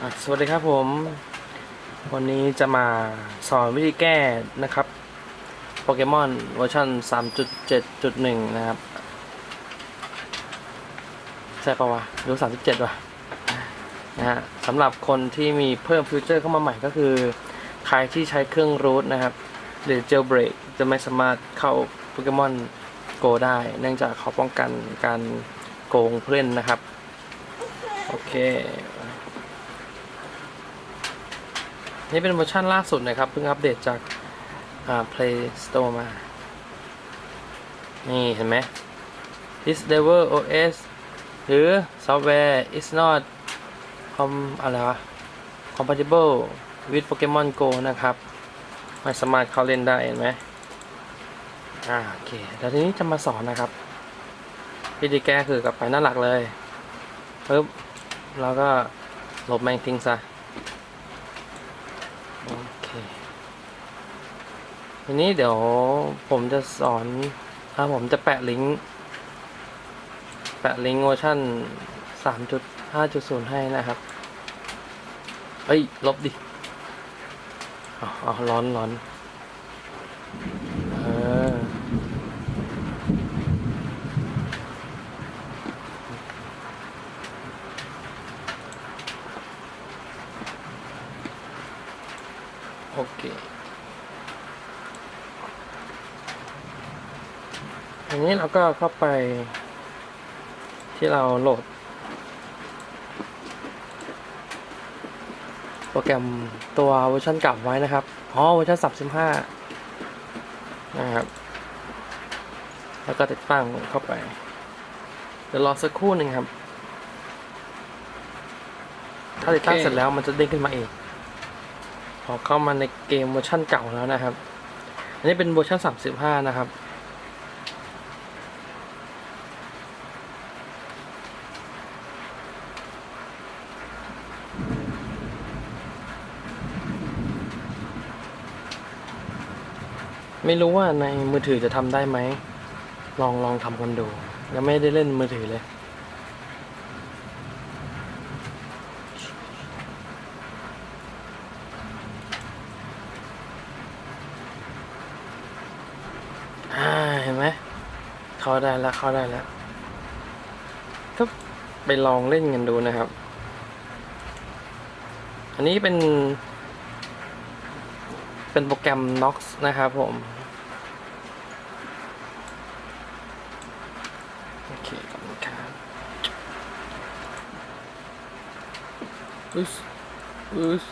สวัสดีครับผม วันนี้จะมาสอนวิธีแก้นะครับโปเกมอนเวอร์ชัน3.7.1 นะครับ ใช่ปะวะรือ37วะนะฮะสำหรับคนที่มีเพิ่มฟิวเจอร์เข้ามาใหม่ก็คือ ใครที่ใช้เครื่องรูทนะครับ หรือเจลเบรกจะไม่สามารถเข้าโปเกมอนโกได้ เนื่องจากเขาป้องกันการโกงผู้เล่นนะครับ โอเค นี่เป็นเวอร์ชันล่าสุดนะครับ เพิ่งอัปเดตจากอ่า Play Store มา นี่เห็นไหม This Devil OS หรือ Software is not com อะไรวะ compatible with Pokemon Go นะครับไม่สามารถเข้าเล่นได้เห็นไหมอ่าโอเคแล้วทีนี้จะมาสอนนะครับ วิธีแก้คือกลับไปหน้าหลักเลยปึ๊บแล้วก็ลบแมงทิ้งซะ โอเควันี้เดี๋ยวผมจะสอนถ้าผมจะแปะลิงก์ แปะลิงก์เวอร์ชัน3.5.0 ให้นะครับ เฮ้ย ลบดิอ๋อร้อนร้อน โอเคอันนี้เราก็เข้าไปที่เราโหลด โปรแกรมตัวเวอร์ชันเก่าไว้นะครับอ๋อเวอร์ชัน35 นะครับ แล้วก็ติดตั้งเข้าไป เดี๋ยวรอสักครู่หนึ่งครับ ถ้าติดตั้งเสร็จแล้วมันจะเด้งขึ้นมาเอง พอเข้ามาในเกมเวอร์ชันเก่าแล้วนะครับ อันนี้เป็นเวอร์ชัน35 นะครับ ไม่รู้ว่าในมือถือจะทำได้ไหม ลองลองทำกันดู ยังไม่ได้เล่นมือถือเลย ห็นไหมเข้าได้แล้วเข้าได้แล้วก็ไปลองเล่นกันดูนะครับ อันนี้เป็น เป็นโปรแกรม Nox นะครับผม โอเคขอบคุณครับอึสอึส